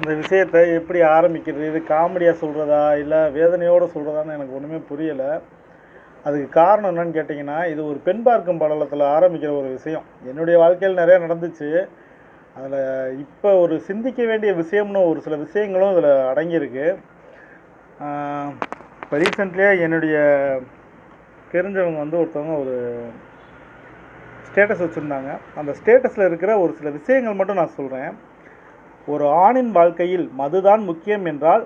இந்த விஷயத்தை எப்படி ஆரம்பிக்கிறது? இது காமெடியாக சொல்கிறதா இல்லை வேதனையோடு சொல்கிறதான்னு எனக்கு ஒன்றுமே புரியலை. அதுக்கு காரணம் என்னன்னு கேட்டிங்கன்னா இது ஒரு பெண் பார்க்கும் படலத்தில் ஆரம்பிக்கிற ஒரு விஷயம். என்னுடைய வாழ்க்கையில் நிறையா நடந்துச்சு. அதில் இப்போ ஒரு சிந்திக்க வேண்டிய விஷயம்னு ஒரு சில விஷயங்களும் இதில் அடங்கியிருக்கு. இப்போ ரீசெண்ட்லியாக என்னுடைய தெரிஞ்சவங்க வந்து ஒருத்தவங்க ஒரு ஸ்டேட்டஸ் வச்சுருந்தாங்க. அந்த ஸ்டேட்டஸில் இருக்கிற ஒரு சில விஷயங்கள் மட்டும் நான் சொல்கிறேன் ஒரு ஆணின் வாழ்க்கையில் மதுதான் முக்கியம் என்றால்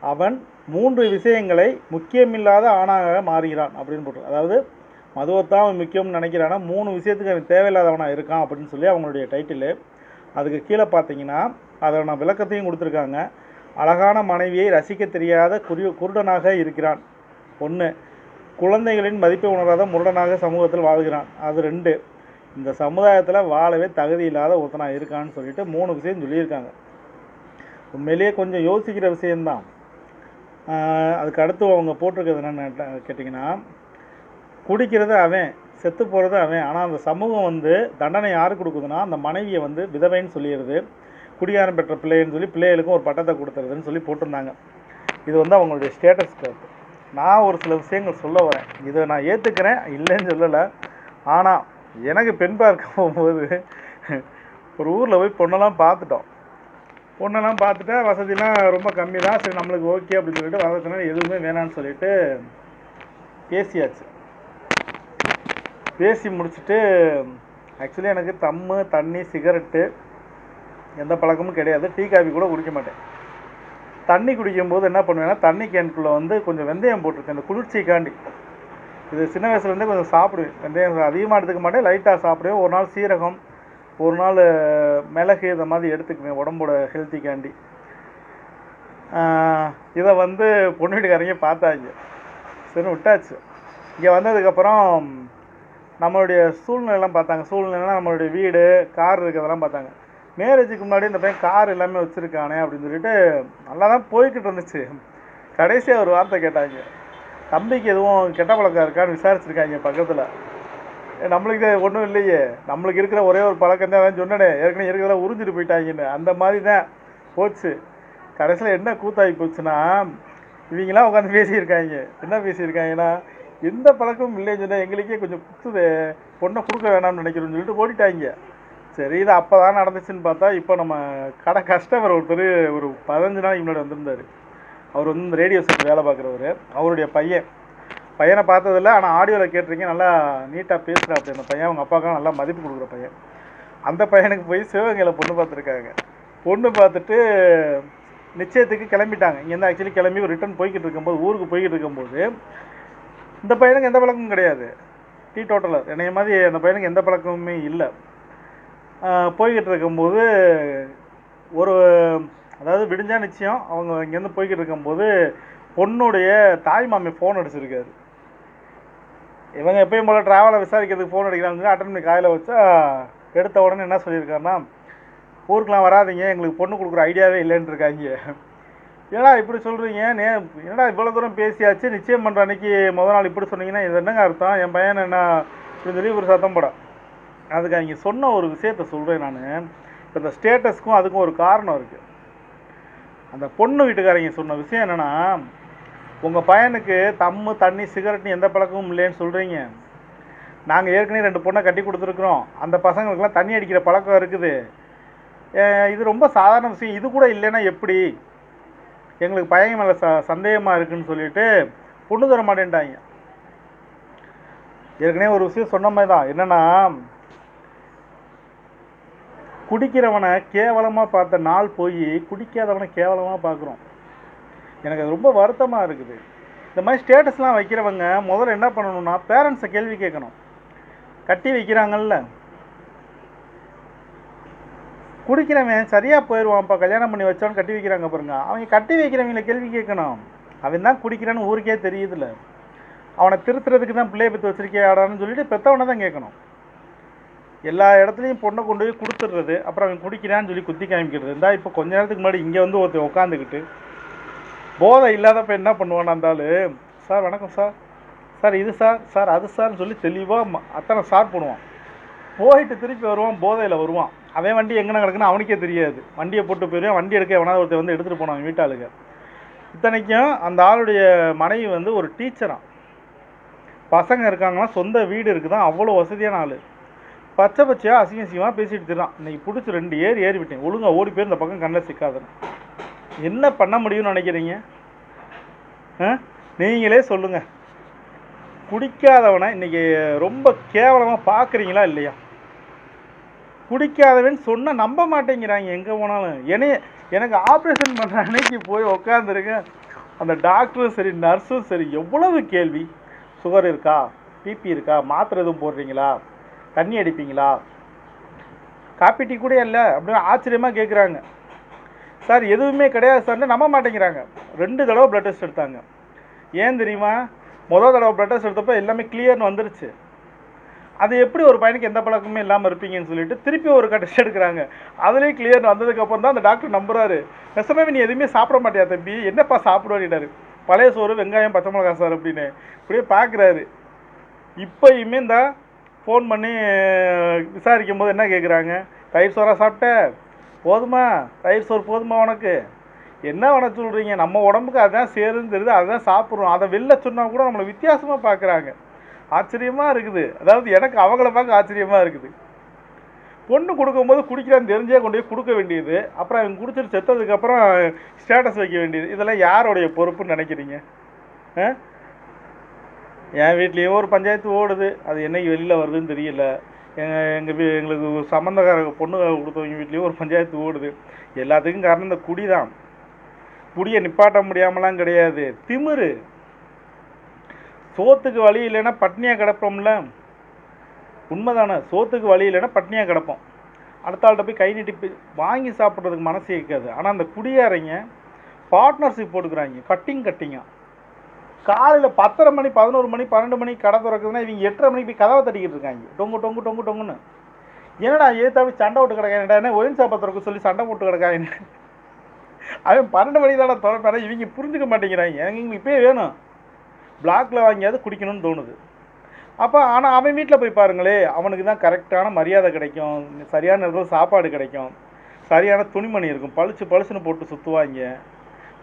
அவன் மூன்று விஷயங்களை முக்கியமில்லாத ஆணாக மாறுகிறான் அப்படின்னு போட்டு அதாவது மதுவைத்தான் அவன் முக்கியம்னு நினைக்கிறானா? மூணு விஷயத்துக்கு அவன் தேவையில்லாதவனாக இருக்கான் அப்படின்னு சொல்லி அவங்களுடைய டைட்டிலு அதுக்கு கீழே பார்த்தீங்கன்னா அதை விளக்கத்தையும் கொடுத்துருக்காங்க. அழகான மனைவியை ரசிக்க தெரியாத குறி குருடனாக இருக்கிறான். ஒன்று குழந்தைகளின் மதிப்பை உணராத முரடனாக சமூகத்தில் வாழ்கிறான். அது ரெண்டு இந்த சமுதாயத்தில் வாழவே தகுதி இல்லாத ஒருத்தனாக இருக்கான்னு சொல்லிட்டு மூணு விஷயம் சொல்லியிருக்காங்க. உண்மையிலேயே கொஞ்சம் யோசிக்கிற விஷயந்தான் அதுக்கு அடுத்து அவங்க போட்டிருக்கிறது என்னென்னு கேட்டிங்கன்னா குடிக்கிறது அவன் செத்து போகிறது அவன். ஆனால் அந்த சமூகம் வந்து தண்டனை யார் கொடுக்குதுன்னா அந்த மனைவியை வந்து விதவைன்னு சொல்லிடுது குடியாரம் பெற்ற பிள்ளைன்னு சொல்லி பிள்ளைகளுக்கும் ஒரு பட்டத்தை கொடுத்துருதுன்னு சொல்லி போட்டிருந்தாங்க. இது வந்து அவங்களுடைய ஸ்டேட்டஸ் கருத்து. நான் ஒரு சில விஷயங்கள் சொல்ல வரேன். இதை நான் ஏற்றுக்கிறேன் இல்லைன்னு சொல்லலை. ஆனால் எனக்கு பெண் பார்க்க போகும்போது ஒரு ஊரில் போய் பொண்ணெல்லாம் பார்த்துட்டோம். பொண்ணெல்லாம் பார்த்துட்டா வசதிலாம் ரொம்ப கம்மி தான் சரி நம்மளுக்கு ஓகே அப்படின்னு சொல்லிட்டு வசதினா எதுவுமே வேணான்னு சொல்லிட்டு பேசியாச்சு. பேசி முடிச்சுட்டு ஆக்சுவலி எனக்கு தம்மு தண்ணி சிகரெட்டு எந்த பழக்கமும் கிடையாது. டீ காஃபி கூட குடிக்க மாட்டேன். தண்ணி குடிக்கும்போது என்ன பண்ணுவேன்னா தண்ணி கேனுக்குள்ளே வந்து கொஞ்சம் வெந்தயம் போட்டிருக்கேன். இந்த குளிர்ச்சிக்காண்டி. இது சின்ன வயசுலேருந்தே கொஞ்சம் சாப்பிடுவேன். வெந்தயம் அதிகமாக எடுத்துக்க மாட்டேன். லைட்டாக சாப்பிடுவேன். ஒரு நாள் சீரகம் ஒரு நாள் மிளகு இதை மாதிரி எடுத்துக்குவேன் உடம்போட ஹெல்த்திக்காண்டி இதை வந்து பொண்ணு வீட்டுக்காரங்க பார்த்தாங்க. சரி விட்டாச்சு. இங்கே வந்ததுக்கப்புறம் நம்மளுடைய சூழ்நிலைலாம் பார்த்தாங்க. சூழ்நிலைலாம் நம்மளுடைய வீடு கார் இருக்கிறதெல்லாம் பார்த்தாங்க. மேரேஜுக்கு முன்னாடி இந்த பையன் கார் எல்லாமே வச்சுருக்கானே அப்படின்னு சொல்லிட்டு நல்லா தான் போய்கிட்டு இருந்துச்சு. கடைசியாக ஒரு வார்த்தை கேட்டாங்க. தம்பிக்கு எதுவும் கெட்ட பழக்கம் இருக்கான்னு விசாரிச்சிருக்காங்க பக்கத்தில். நம்மளுக்கு ஒன்றும் இல்லையே. நம்மளுக்கு இருக்கிற ஒரே ஒரு பழக்கம் தான் சொன்னேனே. ஏற்கனவே இருக்கிறத உறிஞ்சிட்டு போயிட்டாங்கன்னு. அந்த மாதிரி தான் போச்சு. கடைசியில் என்ன கூத்தாகி போச்சுன்னா இவங்களாம் உட்காந்து பேசியிருக்காங்க. என்ன பேசியிருக்காங்கன்னா எந்த பழக்கமும் இல்லைன்னு சொன்னால் எங்களுக்கே கொஞ்சம் குத்துது பொண்ணை கொடுக்க வேணாம்னு நினைக்கிறோம்னு சொல்லிட்டு ஓடிட்டாங்க சரி இது அப்போ தான் நடந்துச்சுன்னு பார்த்தா இப்போ நம்ம கடை கஸ்டமர் ஒருத்தர் ஒரு பதினஞ்சு நாளைக்கு முன்னாடி வந்திருந்தார். அவர் வந்து இந்த ரேடியோ செட் வேலை பார்க்குறவர். அவருடைய பையன். பையனை பார்த்ததில்ல ஆனால் ஆடியோவில் கேட்டிருக்கீங்க நல்லா நீட்டாக பேசுகிற அப்படி. அந்த பையன் அவங்க அப்பாவுக்கு நல்லா மதிப்பு கொடுக்குற பையன். அந்த பையனுக்கு போய் சிவகங்கையில் பொண்ணு பார்த்துருக்காங்க. பொண்ணு பார்த்துட்டு நிச்சயத்துக்கு கிளம்பிட்டாங்க. இங்கேருந்து ஆக்சுவலி கிளம்பி ரிட்டர்ன் போய்கிட்டு இருக்கும்போது ஊருக்கு போய்கிட்டு இருக்கும்போது இந்த பையனுக்கு எந்த பழக்கமும் கிடையாது. டீ டோட்டலர் என்னைய மாதிரி அந்த பையனுக்கு எந்த பழக்கமுமே இல்லை. போய்கிட்டு இருக்கும்போது ஒரு அதாவது விடிஞ்சா நிச்சயம் அவங்க இங்கேருந்து போய்கிட்டு இருக்கும்போது பொண்ணுடைய தாய் மாமி ஃபோன் அடிச்சிருக்காரு. இவங்க எப்பயும் போல் ட்ராவலை விசாரிக்கிறதுக்கு ஃபோன் அடிக்கிறாங்க. அட்டன் பண்ணி காயில் வச்சா எடுத்த உடனே என்ன சொல்லியிருக்காருன்னா ஊருக்கெலாம் வராதீங்க எங்களுக்கு பொண்ணு கொடுக்குற ஐடியாவே இல்லைன்னு இருக்காங்க. ஏடா இப்படி சொல்கிறீங்க நே என்னடா இவ்வளோ தூரம் பேசியாச்சு? நிச்சயம் பண்ணுற அன்னைக்கு முத நாள் இப்படி சொன்னீங்கன்னா இது என்னங்க அர்த்தம்? என் பையன் என்ன இப்படின்னு சொல்லி ஒரு சத்தம் படம் அதுக்கு அவங்க சொன்ன ஒரு விஷயத்த சொல்கிறேன் நான். இப்போ இந்த ஸ்டேட்டஸ்க்கும் அதுக்கும் ஒரு காரணம் இருக்குது அந்த பொண்ணு வீட்டுக்காரங்க சொன்ன விஷயம் என்னென்னா உங்கள் பையனுக்கு தம்மு தண்ணி சிகரெட்னு எந்த பழக்கமும் இல்லைன்னு சொல்கிறீங்க நாங்கள் ஏற்கனவே ரெண்டு பொண்ணை கட்டி கொடுத்துருக்குறோம். அந்த பசங்களுக்கெல்லாம் தண்ணி அடிக்கிற பழக்கம் இருக்குது. இது ரொம்ப சாதாரண விஷயம். இது கூட இல்லைன்னா எப்படி? எங்களுக்கு பையன் மேலே ச சந்தேகமாக இருக்குன்னு சொல்லிட்டு பொண்ணு தர மாட்டேன்ட்டாங்க. ஏற்கனவே ஒரு விஷயம் சொன்ன மாதிரி தான் என்னென்னா குடிக்கிறவனை கேவலமாக பார்த்த நாள் போய் குடிக்காதவனை கேவலமாக பார்க்குறோம். எனக்கு அது ரொம்ப வருத்தமாக இருக்குது. இந்த மாதிரி ஸ்டேட்டஸ்லாம் வைக்கிறவங்க முதல்ல என்ன பண்ணணும்னா பேரண்ட்ஸை கேள்வி கேட்கணும். கட்டி வைக்கிறாங்கல்ல. குடிக்கிறவன் சரியாக போயிடுவான்ப்பா கல்யாணம் பண்ணி வச்சவன் கட்டி வைக்கிறாங்க பாருங்க. அவங்க கட்டி வைக்கிறவங்கள கேள்வி கேட்கணும். அவன் தான் குடிக்கிறான்னு ஊருக்கே தெரியுதுல்ல. அவனை திருத்துறதுக்கு தான் பிள்ளைய பற்றி வச்சிருக்கியாடான்னு சொல்லிட்டு பெற்றவனை தான் கேட்கணும். எல்லா இடத்துலையும் பொண்ணை கொண்டு போய் கொடுத்துட்றது அப்புறம் அவன் குடிக்கிறான்னு சொல்லி குத்தி காமிக்கிறது. இருந்தால் இப்போ கொஞ்ச நேரத்துக்கு முன்னாடி இங்கே வந்து ஒருத்தன் உட்காந்துக்கிட்டு போதை இல்லாதப்ப என்ன பண்ணுவான் அந்த சார் வணக்கம் சார். சார் இது சார் சார் அது சார்னு சொல்லி தெளிவாக அத்தனை சார் பண்ணுவான் போயிட்டு திருப்பி வருவான் போதையில் வருவான். அவன் வண்டி எங்கன கிடக்குன்னு அவனுக்கே தெரியாது. வண்டியை போட்டு போயிடுவான் வண்டி எடுக்க எவனாவது ஒருத்தர் வந்து எடுத்துகிட்டு போனான் வீட்டாளுக்கு. இத்தனைக்கும் அந்த ஆளுடைய மனைவி வந்து ஒரு டீச்சரான் பசங்க இருக்காங்கன்னா சொந்த வீடு இருக்குதான் அவ்வளோ வசதியான ஆள். பச்சை பச்சையாக அசிங்க அசிங்கமாக பேசிட்டு திரான் இன்னைக்கு பிடிச்சி ரெண்டு ஏறி ஏறி விட்டேன். ஒழுங்காக ஓடி போய் இந்த பக்கம் கண்ணில் சிக்காதுன்னு. என்ன பண்ண முடியும்னு நினைக்கிறீங்க? நீங்களே சொல்லுங்கள் குடிக்காதவனை இன்றைக்கி ரொம்ப கேவலமாக பார்க்குறீங்களா இல்லையா? குடிக்காதவன் சொன்னால் நம்ப மாட்டேங்கிறாங்க. எங்கே போனாலும். என்னைய எனக்கு ஆப்ரேஷன் பண்ணுற அன்னைக்கு போய் உக்காந்துருக்கேன். அந்த டாக்டரும் சரி நர்ஸும் சரி எவ்வளவு கேள்வி? சுகர் இருக்கா? பிபி இருக்கா? மாத்திரை எதுவும் போடுறீங்களா? தண்ணி அடிப்பீங்களா? காப்பி டீ கூட இல்லை அப்படின்னு ஆச்சரியமாக கேட்குறாங்க சார் எதுவுமே கிடையாது சார்னு நம்ப மாட்டேங்கிறாங்க. ரெண்டு தடவை ப்ளட் டெஸ்ட் எடுத்தாங்க. ஏன் தெரியுமா? முதல் தடவை ப்ளட் டெஸ்ட் எடுத்தப்போ எல்லாமே கிளியர்னு வந்துருச்சு. அது எப்படி ஒரு பையனுக்கு எந்த பழக்கமே இல்லாமல் இருப்பீங்கன்னு சொல்லிட்டு திருப்பி ஒரு டெஸ்ட் எடுக்கிறாங்க. அதுலேயும் கிளியர் வந்ததுக்கப்புறம் தான் அந்த டாக்டர் நம்புறாரு. நெசமே நீ எதுவுமே சாப்பிட மாட்டியா தம்பி? என்னப்பா சாப்பிடுவாடினாரு பழைய சோறு வெங்காயம் பச்சை மிளகா சார் அப்படின்னு. இப்படியே பார்க்குறாரு இப்போயுமே இந்த ஃபோன் பண்ணி விசாரிக்கும் போது என்ன கேட்குறாங்க தயிர் சோறா சாப்பிட்ட? போதுமா? தயிர் சோறு போதுமா உனக்கு? என்ன உனக்கு சொல்கிறீங்க நம்ம உடம்புக்கு அதுதான் சேருன்னு தெரியுது அதுதான் சாப்பிட்றோம். அதை வெளில சொன்னால் கூட நம்மளை வித்தியாசமாக பார்க்குறாங்க ஆச்சரியமாக இருக்குது. அதாவது எனக்கு அவங்கள பார்க்க ஆச்சரியமாக இருக்குது. பொண்ணு கொடுக்கும்போது குடிக்கிறான்னு தெரிஞ்சே கொண்டு போய் கொடுக்க வேண்டியது. அப்புறம் அவங்க குடிச்சிட்டு செத்ததுக்கப்புறம் ஸ்டேட்டஸ் வைக்க வேண்டியது. இதெல்லாம் யாருடைய பொறுப்புன்னு நினைக்கிறீங்க? ஆ? என் வீட்லேயும் ஒரு பஞ்சாயத்து ஓடுது. அது என்னைக்கு வெளியில் வருதுன்னு தெரியல. எங்கள் எங்கள் வீ எங்களுக்கு சம்மந்தக்கார பொண்ணு கொடுத்தவங்க வீட்லேயும் ஒரு பஞ்சாயத்து ஓடுது. எல்லாத்துக்கும் காரணம் இந்த குடி தான். குடியை நிப்பாட்ட முடியாமலாம் கிடையாது. திமிரு. சோத்துக்கு வழி இல்லைன்னா பட்னியாக கிடப்போம்ல. உண்மைதானே? சோத்துக்கு வழி இல்லைன்னா பட்னியாக கிடப்போம். அடுத்த ஆள்கிட்ட போய் கை நீட்டி போய் வாங்கி சாப்பிட்றதுக்கு மனசு இருக்காது. ஆனால் அந்த குடியாரங்க பார்ட்னர்ஷிப் போட்டுக்கிறாங்க. கட்டிங் கட்டிங்காக காலையில் பத்தரை மணி பதினோரு மணி பன்னெண்டு மணி கடை திறக்குதுன்னா இவங்க எட்டரை மணிக்கு போய் கதவை தட்டிக்கிட்டு இருக்காங்க. டொங்கு டொங்கு டொங்கு டொங்குன்னு. என்னடா ஏத்தாப்பி சண்டை விட்டு கிடக்காங்கடா என்ன ஒயின் சாப்பா திறக்க சொல்லி சண்டை போட்டு கிடக்காங்க. அவன் பன்னெண்டு மணி தானே திறப்பாரு. இவங்க புரிஞ்சுக்க மாட்டேங்கிறாங்க. எனக்கு இப்போயே வேணும். பிளாக்கில் வாங்கியாவது குடிக்கணும்னு தோணுது. அப்போ ஆனால் அவன் வீட்டில் போய் பாருங்களே அவனுக்கு தான் கரெக்டான மரியாதை கிடைக்கும். சரியான நேரத்தில் சாப்பாடு கிடைக்கும். சரியான துணிமணி இருக்கும். பளிச்சு பளிச்சுன்னு போட்டு சுற்றுவாங்க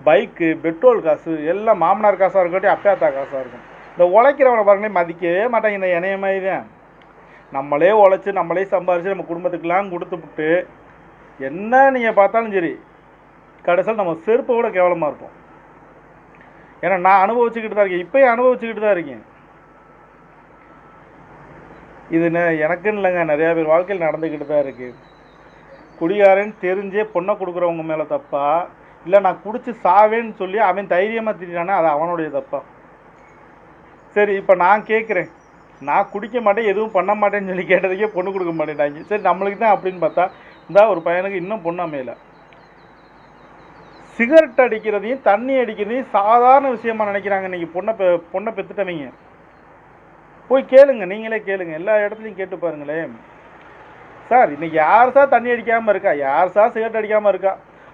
பைக்கு பெட்ரோல் காசு எல்லாம் மாமனார் காசாக இருக்கட்டும் அப்பயாத்தா காசாக இருக்கும். இந்த உழைக்கிறவனை பாருங்களே மதிக்கவே மாட்டாங்க இந்த இணைய மாதிரி தான் நம்மளே உழைச்சி நம்மளே சம்பாரித்து நம்ம குடும்பத்துக்கெல்லாம் கொடுத்துப்புட்டு என்ன நீங்கள் பார்த்தாலும் சரி கடைசியில் நம்ம செருப்பை விட கேவலமாக இருப்போம். ஏன்னா நான் அனுபவிச்சுக்கிட்டு தான் இருக்கேன். இப்போயும் அனுபவிச்சுக்கிட்டு தான் இருக்கேன். இது எனக்குன்னு இல்லைங்க. நிறையா பேர் வாழ்க்கையில் நடந்துக்கிட்டு தான் இருக்குது குடிகாரன் தெரிஞ்சே பொண்ணை கொடுக்குறவங்க மேலே தப்பா இல்லை நான் குடித்து சாவேன்னு சொல்லி அவன் தைரியமாக திட்டானா அது அவனுடைய தப்பா? சரி இப்போ நான் கேட்குறேன் நான் குடிக்க மாட்டேன் எதுவும் பண்ண மாட்டேன்னு சொல்லி கேட்டதுக்கே பொண்ணு கொடுக்க மாட்டேன்டாங்க. சரி நம்மளுக்கு தான் அப்படின்னு பார்த்தா இந்தா ஒரு பையனுக்கு இன்னும் பொண்ணு அமையல. சிகரெட் அடிக்கிறதையும் தண்ணி அடிக்கிறதையும் சாதாரண விஷயமா நினைக்கிறாங்க நீங்கள் பொண்ணை பெ பொண்ணை பெற்றுட்டவங்க போய் கேளுங்க நீங்களே கேளுங்க. எல்லா இடத்துலையும் கேட்டு பாருங்களேன். சார் இன்னைக்கு யார் சார் தண்ணி அடிக்காமல் இருக்கா? யார் சார் சிகரெட் அடிக்காமல் இருக்கா?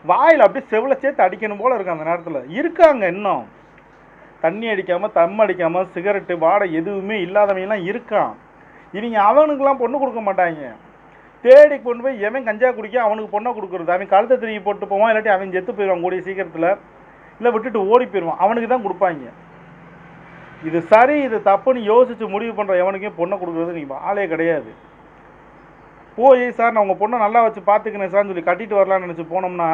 வாயில் அப்படியே செவில சேர்த்து அடிக்கணும் போல் இருக்கும் அந்த நேரத்தில். இருக்காங்க இன்னும். தண்ணி அடிக்காமல் தம் அடிக்காமல் சிகரெட்டு வாடை எதுவுமே இல்லாதவங்கலாம் இருக்கான். இவங்க அவனுக்கெல்லாம் பொண்ணு கொடுக்க மாட்டாங்க. தேடி கொண்டு போய் எவன் கஞ்சா குடிக்க அவனுக்கு பொண்ணை கொடுக்குறது. அவன் கழுத்தை திரும்பி போட்டு போவான் இல்லாட்டி அவன் செத்து போயிடுவான் கூடிய சீக்கிரத்தில். இல்லை விட்டுட்டு ஓடி போயிடுவான். அவனுக்கு தான் கொடுப்பாங்க. இது சரி இது தப்புன்னு யோசித்து முடிவு பண்ணுற எவனுக்கும் பொண்ணை கொடுக்குறது நீங்கள் ஆளே கிடையாது. போய் சார் நான் உங்கள் பொண்ணை நல்லா வச்சு பார்த்துக்கினேன் சார்னு சொல்லி கட்டிட்டு வரலாம்னு நினச்சி போனோம்னா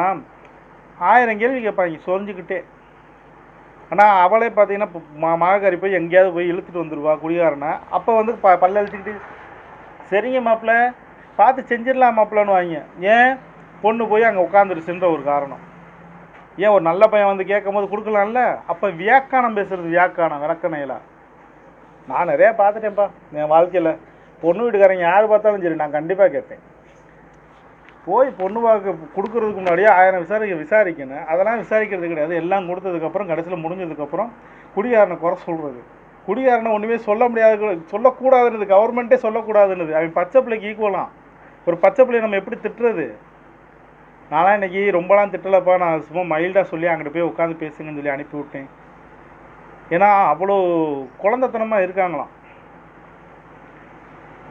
ஆயிரம் கேள்வி கேட்பாங்க சொரிஞ்சுக்கிட்டே. ஆனால் அவளே பார்த்தீங்கன்னா இப்போ மா மகக்காரி போய் எங்கேயாவது போய் இழுத்துட்டு வந்துடுவா குடிகாரனா. அப்போ வந்து ப பல்ல அழுத்திக்கிட்டு சரிங்க மாப்பிள்ள பார்த்து செஞ்சிடலாம் மாப்பிள்ளன்னு வாங்க ஏன்? பொண்ணு போய் அங்கே உட்காந்துருச்சுன்ற ஒரு காரணம். ஏன் ஒரு நல்ல பையன் வந்து கேட்கும் போது கொடுக்கலாம்ல? அப்போ வியாக்கானம் பேசுறது வியாக்கானம் விளக்கணையில. நான் நிறையா பார்த்துட்டேன்ப்பா என் வாழ்க்கையில். பொண்ணு வீட்டுக்காரங்க யார் பார்த்தாலும் சரி நான் கண்டிப்பாக கேட்பேன். போய் பொண்ணு பார்க்க கொடுக்கறதுக்கு முன்னாடியே ஆயிரம் விசாரிக்க விசாரிக்கணும். அதெல்லாம் விசாரிக்கிறது கிடையாது. எல்லாம் கொடுத்ததுக்கப்புறம் கடைசியில் முடிஞ்சதுக்கப்புறம் குடிகாரனை குறை சொல்கிறது குடிகாரனை ஒன்றுமே சொல்ல முடியாது சொல்லக்கூடாதுன்றது கவர்மெண்ட்டே சொல்லக்கூடாதுன்னு அவன் பச்சை பிள்ளைக்கு ஈக்குவலாம் ஒரு பச்சை பிள்ளையை நம்ம எப்படி திட்டுறது? நான்லாம் இன்றைக்கி ரொம்பலாம் திட்டலப்பா. நான் சும்மா மைல்டாக சொல்லி அங்கிட்டு போய் உட்காந்து பேசுங்கன்னு சொல்லி அனுப்பி விட்டேன் ஏன்னா அவ்வளோ குழந்தைத்தனமாக இருக்காங்களாம்.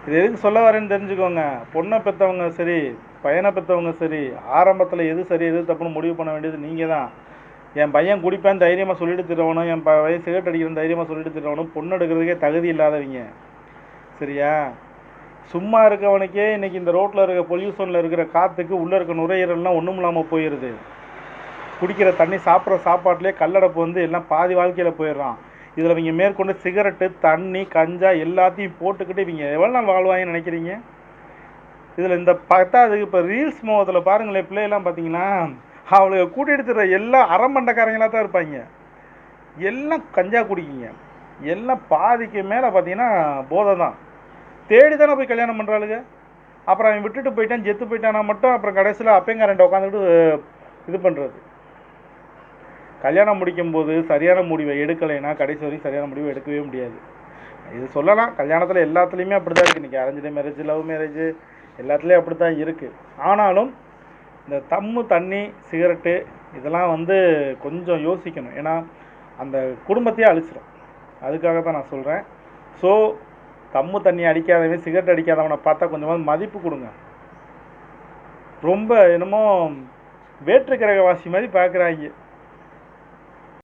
இது எதுக்கு சொல்ல வரேன்னு தெரிஞ்சுக்கோங்க. பொண்ணை பெற்றவங்க சரி பையனை பெற்றவங்க சரி ஆரம்பத்தில் எது சரி எது தப்புன்னு முடிவு பண்ண வேண்டியது நீங்கள் தான் என் பையன் குடிப்பேன் தைரியமாக சொல்லிட்டு தருவணும் என் பையன் சிகரெட் அடிக்கிற தைரியமாக சொல்லிட்டு தருவணும் பொண்ணு எடுக்கிறதுக்கே தகுதி இல்லாதவங்க. சரியா? சும்மா இருக்கவனுக்கே இன்றைக்கி இந்த ரோட்டில் இருக்க பொல்யூஷனில் இருக்கிற காற்றுக்கு உள்ளே இருக்க நுரையீரல்லாம் ஒன்றும் இல்லாமல் போயிடுது குடிக்கிற தண்ணி சாப்பிட்ற சாப்பாட்டிலே கல்லடப்பு வந்து எல்லாம் பாதி வாழ்க்கையில் போயிடுறான். இதில் இவங்க மேற்கொண்டு சிகரெட்டு தண்ணி கஞ்சா எல்லாத்தையும் போட்டுக்கிட்டு இவங்க எவ்வளோ நாள் வாழ்வாங்கன்னு நினைக்கிறீங்க? இதில் இந்த பத்தாவதுக்கு இப்போ ரீல்ஸ் மோகத்தில் பாருங்களேன் பிள்ளையெல்லாம் பார்த்தீங்கன்னா அவளுக்கு கூட்டிகிட்டு தர எல்லா அறமண்டக்காரங்களாக தான் இருப்பாங்க. எல்லாம் கஞ்சா குடிக்கிங்க. எல்லாம் பாதிக்கு மேலே பார்த்தீங்கன்னா போதை தான் தேடி தானே போய் கல்யாணம் பண்ணுறாளுங்க அப்புறம் அவன் விட்டுட்டு போயிட்டான் செத்து போயிட்டானா மட்டும் அப்புறம் கடைசியில் அப்பேங்காரன்ட்ட உட்காந்துக்கிட்டு இது பண்ணுறது கல்யாணம் முடிக்கும்போது சரியான முடிவை எடுக்கலைன்னா கடைசி வரைக்கும் சரியான முடிவை எடுக்கவே முடியாது. இது சொல்லலாம் கல்யாணத்தில் எல்லாத்துலேயுமே அப்படி தான் இருக்குது இன்றைக்கி அரேஞ்சு மேரேஜ் லவ் மேரேஜ் எல்லாத்துலேயும் அப்படி தான் இருக்குது ஆனாலும் இந்த தம்மு தண்ணி சிகரெட்டு இதெல்லாம் வந்து கொஞ்சம் யோசிக்கணும். ஏன்னா அந்த குடும்பத்தையே அழிச்சிடும் அதுக்காக தான் நான் சொல்கிறேன் ஸோ தம்மு தண்ணி அடிக்காதவன் சிகரெட் அடிக்காதவனை பார்த்தா கொஞ்சமாவது மதிப்பு கொடுங்க. ரொம்ப என்னமோ வேற்று கிரகவாசி மாதிரி பார்க்குறாங்க.